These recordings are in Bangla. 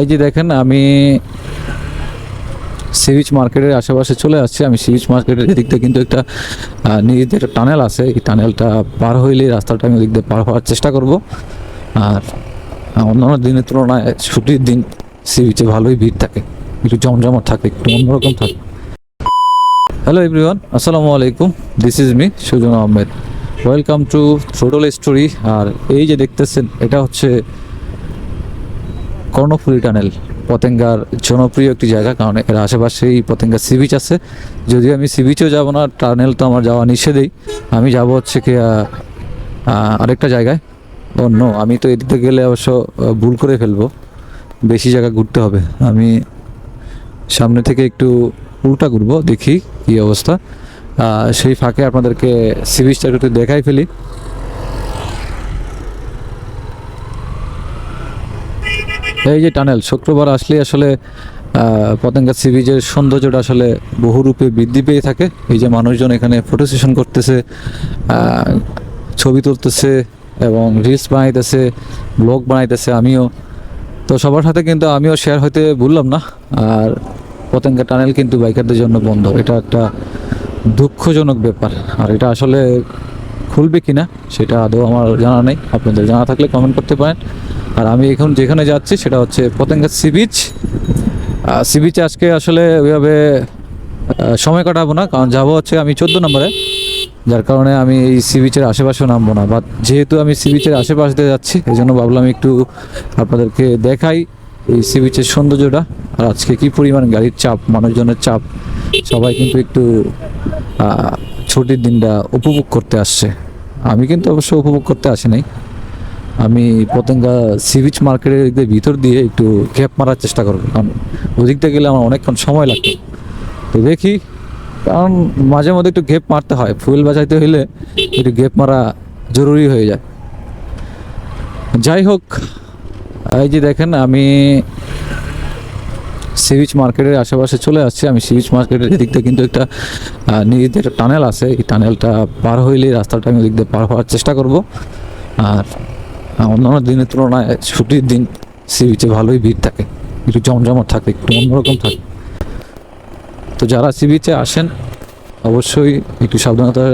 এই যে দেখেন, আমি সিভিচ মার্কেটের আশেপাশে চলে আসছি। আমি সিভিচ মার্কেটের এদিক দিয়ে কিন্তু একটা নিজেদের টানেল আছে, এই টানেলটা পার হইলে রাস্তাটা আমি ওদিক দিয়ে পার হওয়ার চেষ্টা করব। আর অন্যান্য দিনের তুলনায় ছুটির দিন সি বিচে ভালোই ভিড় থাকে। একটু জমজমট থাকে, একটু অন্যরকম থাকে। হ্যালো এভরিওয়ান আসসালামু আলাইকুম। This is me Sujan Ahmed. Welcome to throttle story আর এই যে দেখতেছেন, এটা হচ্ছে কর্ণফুলি টানেল। পতেঙ্গার জনপ্রিয় একটি জায়গা, কারণ এর আশেপাশেই পতেঙ্গা সি বিচ আছে। যদিও আমি সি বিচেও যাব না, টানেল তো আমার যাওয়া নিষেধেই। আমি যাব হচ্ছে কি আরেকটা জায়গায়। অন্য আমি তো এদিকে গেলে অবশ্য ভুল করে ফেলব। বেশি জায়গা ঘুরতে হবে। আমি সামনে থেকে একটু উল্টা ঘুরবো, দেখি কী অবস্থা। সেই ফাঁকে আপনাদেরকে সি বিচটা একটু দেখাই ফেলি। এই যে টানেল, শুক্রবার আসলে আসলে পতেঙ্গা সি বিচের সৌন্দর্যটা আসলে বহুরূপে বৃদ্ধি পেয়ে থাকে। এই যে মানুষজন এখানে ফটো সেশন করতেছে ছবি তুলতেছে এবং রিলস বানাইতেছে ব্লগ বানাইতেছে আমিও। তো সবার সাথে কিন্তু আমিও শেয়ার হইতে ভুললাম না। আর পতেঙ্গা টানেল কিন্তু বাইকারদের জন্য বন্ধ। এটা একটা দুঃখজনক ব্যাপার। আর এটা আসলে খুলবে কিনা, সেটা আদৌ আমার জানা নেই। আপনাদের জানা থাকলে কমেন্ট করতে পারেন। আর আমি এখন যেখানে যাচ্ছি সেটা হচ্ছে পতেঙ্গা সি বিচ। সি বিচে আজকে আসলে ওইভাবে সময় কাটাবো না, কারণ যাব হচ্ছে আমি চোদ্দ নম্বরে। যার কারণে আমি এই সি বিচের আশেপাশেও নামবো না। বাট যেহেতু আমি সি বিচের আশেপাশ দিয়ে যাচ্ছি, এই জন্য ভাবলাম একটু আপনাদেরকে দেখাই এই সি বিচের সৌন্দর্যটা। আর আজকে কি পরিমাণ গাড়ির চাপ, মানুষজনের চাপ, সবাই কিন্তু একটু ছুটির দিনটা উপভোগ করতে আসছে। আমি কিন্তু অবশ্য উপভোগ করতে আসি নাই আমি পতেঙ্গা সি বিচ মার্কেটের ভিতর দিয়ে একটু ক্যাপ মারার চেষ্টা করব। কারণ ওদিক দিয়ে গেলে আমার অনেকক্ষণ সময় লাগতো তো দেখি, কারণ মাঝে মধ্যে একটু গেপ মারতে হয়। ফুয়েল বাঁচাইতে হইলে একটু গেপ মারা জরুরি হয়ে যায়। যাই হোক, এই যে দেখেন, আমি সিভিচ মার্কেটের আশেপাশে চলে আসছি। আমি সিভিচ মার্কেটের এদিক দিয়ে কিন্তু একটা নিজেদের টানেল আছে। এই টানেলটা পার হইলে রাস্তাটা আমি ওদিক দিয়ে পার হওয়ার চেষ্টা করব। আর অন্যান্য দিনের তুলনায় ছুটির দিন সি বিচে ভালোই ভিড় থাকে। একটু জমজমট থাকে, একটু অন্যরকম থাকে। তো যারা সি বিচে আসেন, অবশ্যই একটু সাবধানতা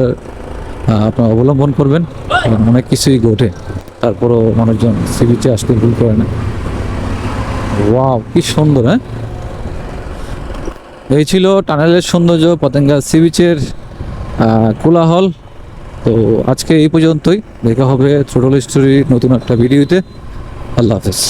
আপনারা অবলম্বন করবেন। অনেক কিছুই ঘটে, তারপরও মানুষজন সি বিচে আসতে ভুল করে না। ওয়াও, কি সুন্দর হ্যাঁ? এই ছিল টানেলের সৌন্দর্য, পতেঙ্গা সি বিচের কোলাহল। তো আজকে এই পর্যন্তই। দেখা হবে ছোটল স্টোরি নতুন একটা ভিডিওতে আল্লাহ হাফেজ।